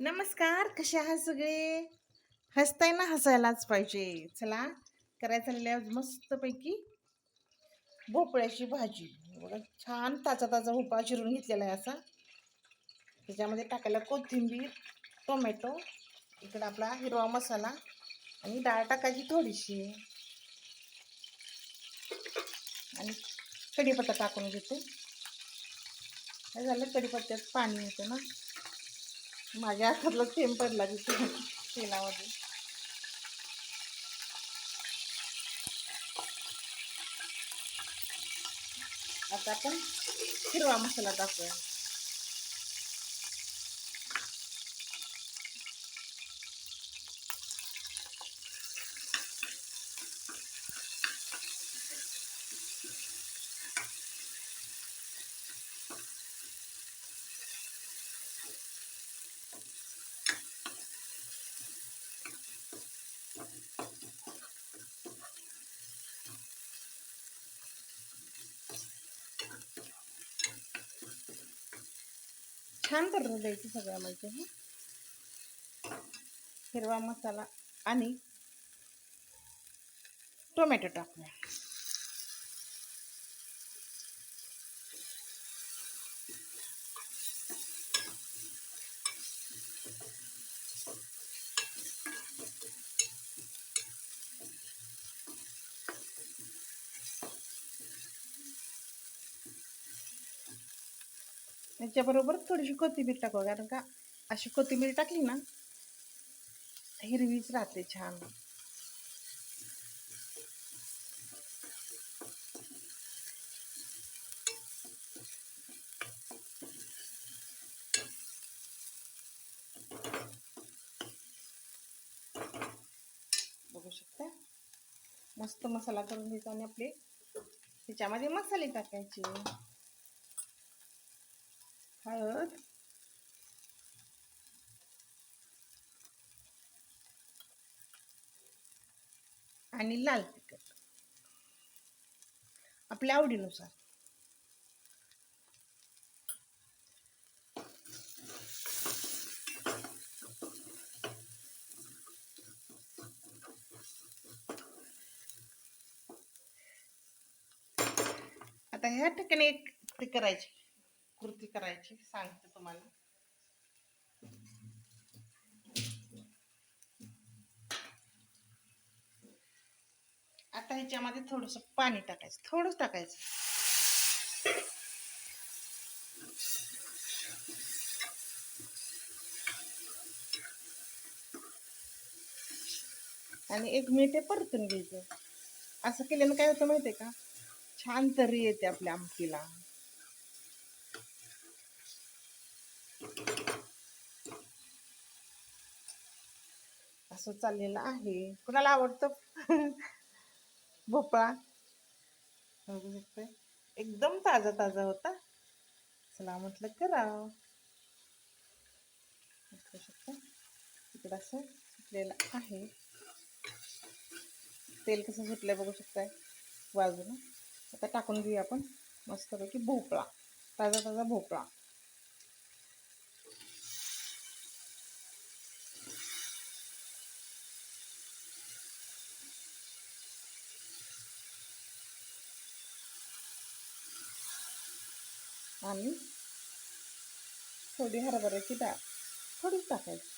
नमस्कार कसे आहात सगळे? हसताय ना हसायलाच पाहिजे. चला करायचं चाललंय मस्तपैकी भोपळ्याची भाजी. बघा छान ताजा ताजा भोपळा चिरून घेतलेला आहे असा. त्याच्यामध्ये टाकायला कोथिंबीर टोमॅटो इकडं आपला हिरवा मसाला आणि डाळ टाकायची थोडीशी. आणि कढीपत्ता टाकून घेते. काय झालं कढीपत्त्यात पाणी येतं ना. माझ्या हातातला थेंब पडला तिथे तेलामध्ये आता आपण हिरवा मसाला टाकूया. छान करून द्यायचं सगळं म्हणजे हिरवा मसाला आणि टोमॅटो टाकूया. त्याच्याबरोबर थोडीशी कोथिंबीर टाकू कारण का अशी कोथिंबीर टाकली ना हिरवीच राहते छान. बघू शकता? मस्त मसाला करून घ्यायचा आणि आपले. त्याच्यामध्ये मसाले टाकायचे. हळद. आणि लाल तिखट. आपल्या आवडीनुसार. आता ह्या ठिकाणी एक करायची. कृती करायची सांगते तुम्हाला. आता ह्याच्यामध्ये थोडस पाणी टाकायचं थोडंच टाकायचं. आणि एक मिनिट परतून घ्यायचं. असं केल्यानं काय होतं माहितीये का? छान तरी येते आपल्या आमटीला. असं चाललेलं आहे. कुणाला आवडतं? भोपळा. बघू शकते. एकदम ताजा ताजा होता. चला म्हटलं करावं बघू शकतो. तिकडं असं सुटलेलं आहे. तेल कसं सुटलंय बघू शकताय. बाजूला आता टाकून घेऊया आपण. मस्तपैकी भोपळा. ताजा ताजा भोपळा. आणि थोडी हरभऱ्याची डाळ थोडीच टाकायची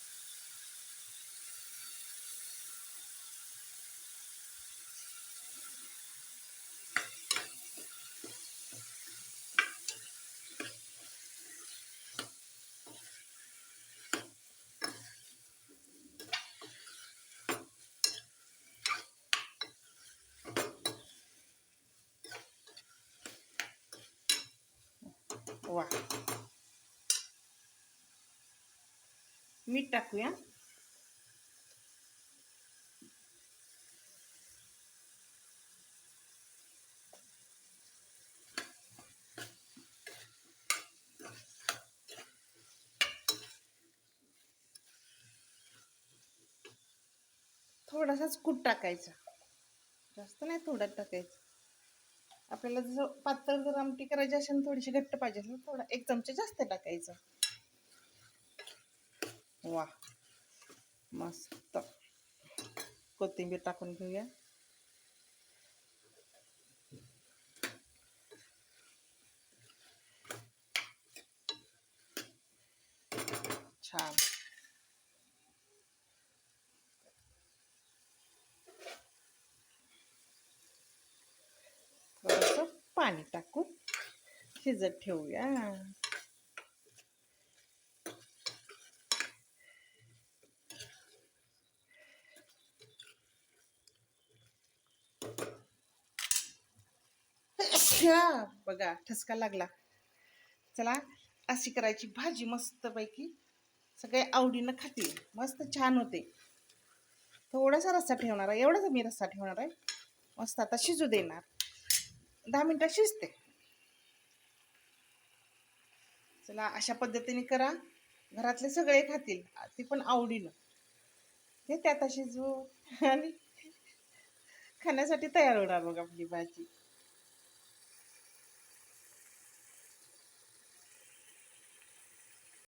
वा. मीठ टाकूया. थोडासाच कूट टाकायचा. जास्त नाही थोडा टाकायचं. आपल्याला जसं पातळ जर आमटी करायची असेल थोडीशी घट्ट पाहिजे असेल थोडा एक चमचा जास्त टाकायचं. वा मस्त. कोथिंबीर टाकून घेऊया छान थोडंसं पाणी टाकून शिजत ठेवूया. बघा ठसका लागला. चला अशी करायची भाजी मस्त पैकी सगळे आवडीनं खातील. मस्त छान होते. थोडासा रस्सा ठेवणार आहे. एवढाच मी रस्सा ठेवणार आहे. मस्त आता शिजू देणार. दहा मिनटात शिजते. चला अशा पद्धतीने करा. घरातले सगळे खातील. ते पण आवडीनं. हे त्यात शिजवू. आणि खाण्यासाठी तयार होणार बघा आपली भाजी.